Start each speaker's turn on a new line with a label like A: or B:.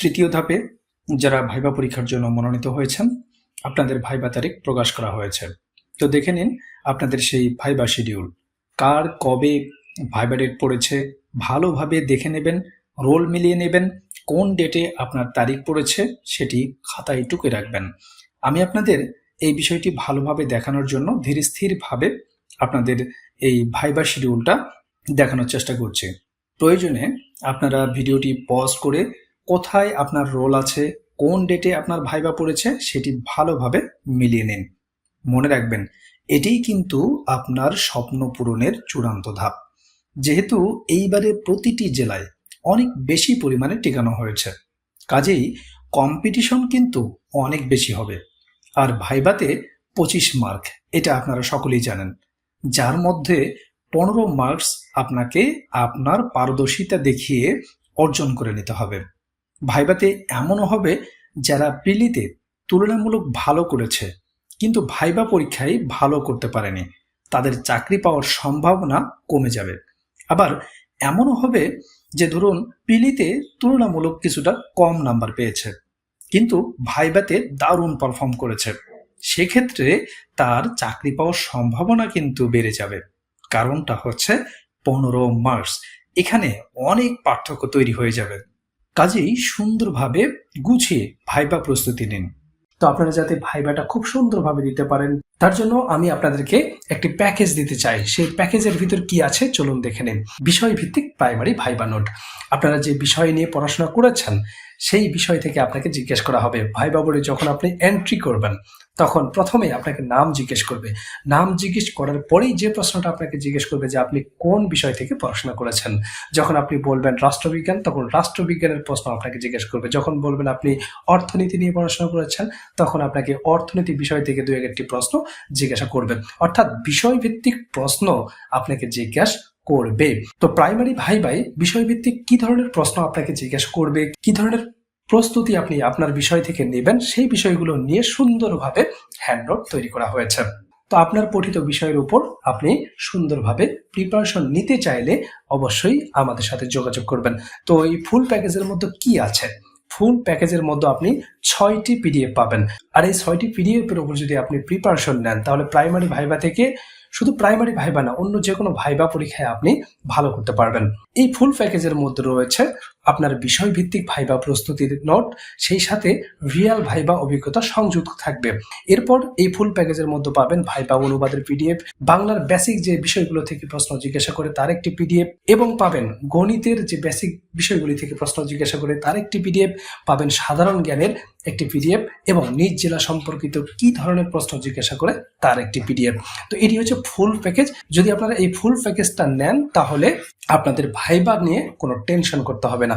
A: তৃতীয় ধাপে যারা ভাইবা পরীক্ষার জন্য মনোনীত হয়েছেন, আপনাদের ভাইবা তারিখ প্রকাশ করা হয়েছে। তো দেখে নিন আপনাদের সেই ভাইবা শিডিউল। কার কবে ভাইবা ডেট পড়েছে, ভালোভাবে দেখে নেবেন, রোল মিলিয়ে নেবেন, কোন ডেটে আপনার তারিখ পড়েছে সেটি খাতায় টুকে রাখবেন। আমি আপনাদের এই বিষয়টি ভালোভাবে দেখানোর জন্য ধীর স্থিরভাবে আপনাদের এই ভাইবা শিডিউলটা দেখানোর চেষ্টা করছি। প্রয়োজনে আপনারা ভিডিওটি পজ করে কোথায় আপনার রোল আছে, কোন ডেটে আপনার ভাইবা পড়েছে, সেটি ভালোভাবে মিলিয়ে নিন। মনে রাখবেন, এটিই কিন্তু আপনার স্বপ্ন পূরণের চূড়ান্ত ধাপ। যেহেতু এইবারে প্রতিটি জেলায় অনেক বেশি পরিমাণে টিকানো হয়েছে। কাজেই কম্পিটিশন কিন্তু অনেক বেশি হবে। আর ভাইবাতে পঁচিশ মার্ক এটা আপনারা সকলেই জানেন। যার মধ্যে পনেরো মার্কস আপনাকে আপনার পারদর্শিতা দেখিয়ে অর্জন করে নিতে হবে। ভাইবাতে এমনও হবে যারা প্রিলিতে তুলনামূলক ভালো করেছে, কিন্তু ভাইবা পরীক্ষায় ভালো করতে পারেনি। তাদের চাকরি পাওয়ার সম্ভাবনা কমে যাবে। আবার এমনও হবে যে ধরুন পিলিতে তুলনামূলক কিছুটা কম নাম্বার পেয়েছে, কিন্তু ভাইবাতে দারুণ পারফর্ম করেছে। সেক্ষেত্রে তার চাকরি পাওয়ার সম্ভাবনা কিন্তু বেড়ে যাবে। কারণটা হচ্ছে পনেরো মার্চ। এখানে অনেক পার্থক্য তৈরি হয়ে যাবে। কাজেই সুন্দরভাবে গুছিয়ে ভাইবা প্রস্তুতি নিন। তো আপনারা যাতে ভাইবাটা খুব সুন্দরভাবে দিতে পারেন, তার জন্য আমি আপনাদেরকে একটি প্যাকেজ দিতে চাই। সেই প্যাকেজের ভিতর কি আছে চলুন দেখে নিন। বিষয় ভিত্তিক প্রাইমারি ভাইবা নোট। আপনারা যে বিষয় নিয়ে পড়াশোনা করেছেন, সেই বিষয় থেকে আপনাকে জিজ্ঞেস করা হবে। ভাইবা বোর্ডে যখন আপনি এন্ট্রি করবেন তখন প্রথমে আপনাকে নাম জিজ্ঞেস করবে। নাম জিজ্ঞেস করার পরেই যে প্রশ্নটা আপনাকে জিজ্ঞেস করবে যে আপনি কোন বিষয় থেকে পড়াশোনা করেছেন? যখন আপনি বলবেন রাষ্ট্রবিজ্ঞান, তখন রাষ্ট্রবিজ্ঞানের প্রশ্ন আপনাকে জিজ্ঞেস করবে। যখন বলবেন আপনি অর্থনীতি নিয়ে পড়াশোনা করেছেন, তখন আপনাকে অর্থনীতি বিষয় থেকে দু একটি প্রশ্ন জিজ্ঞাসা করবে। অর্থাৎ বিষয়ভিত্তিক প্রশ্ন আপনাকে জিজ্ঞাসা করবে। তো প্রাইমারি ভাই ভাই, বিষয়ভিত্তিক কি ধরনের প্রশ্ন আপনাকে জিজ্ঞাসা করবে? কি ধরনের প্রস্তুতি আপনি আপনার বিষয় থেকে নেবেন, সেই বিষয়গুলো নিয়ে সুন্দরভাবে হ্যান্ডনোট তৈরি করা হয়েছে। তো আপনার পঠিত বিষয়ের উপর আপনি সুন্দরভাবে প্রিপারেশন নিতে চাইলে অবশ্যই আমাদের সাথে যোগাযোগ করবেন। তো এই ফুল প্যাকেজের মধ্যে কি আছে? ফুল প্যাকেজের মধ্যে আপনি ছয়টি পিডিএফ পাবেন। আর এই ছয়টি পিডিএফ এর উপর যদি আপনি প্রিপারেশন নেন, তাহলে প্রাইমারি ভাইবা থেকে শুধু প্রাইমারি ভাইবা না, অন্য যে কোনো ভাইবা পরীক্ষায় আপনি ভালো করতে পারবেন। এই ফুল প্যাকেজের মধ্যে রয়েছে আপনার বিষয় ভিত্তিক ভাইবা প্রস্তুতির নোট, সেই সাথে রিয়াল ভাইবা অভিজ্ঞতা সংযুক্ত থাকবে। এরপর এই ফুল প্যাকেজের মধ্যে পাবেন ভাইবা অনুবাদের পিডিএফ, বাংলার বেসিক যে বিষয়গুলো থেকে প্রশ্ন জিজ্ঞাসা করে তার একটি পিডিএফ, এবং পাবেন গণিতের যে বেসিক বিষয়গুলি থেকে প্রশ্ন জিজ্ঞাসা করে তার একটি পিডিএফ, পাবেন সাধারণ জ্ঞানের একটি পিডিএফ, এবং নিজ জেলা সম্পর্কিত কি ধরনের প্রশ্ন জিজ্ঞাসা করে তার একটি পিডিএফ। তো এটি হচ্ছে ফুল প্যাকেজ। যদি আপনারা এই ফুল প্যাকেজটা নেন, তাহলে আপনাদের ভাইবা নিয়ে কোনো টেনশন করতে হবে না।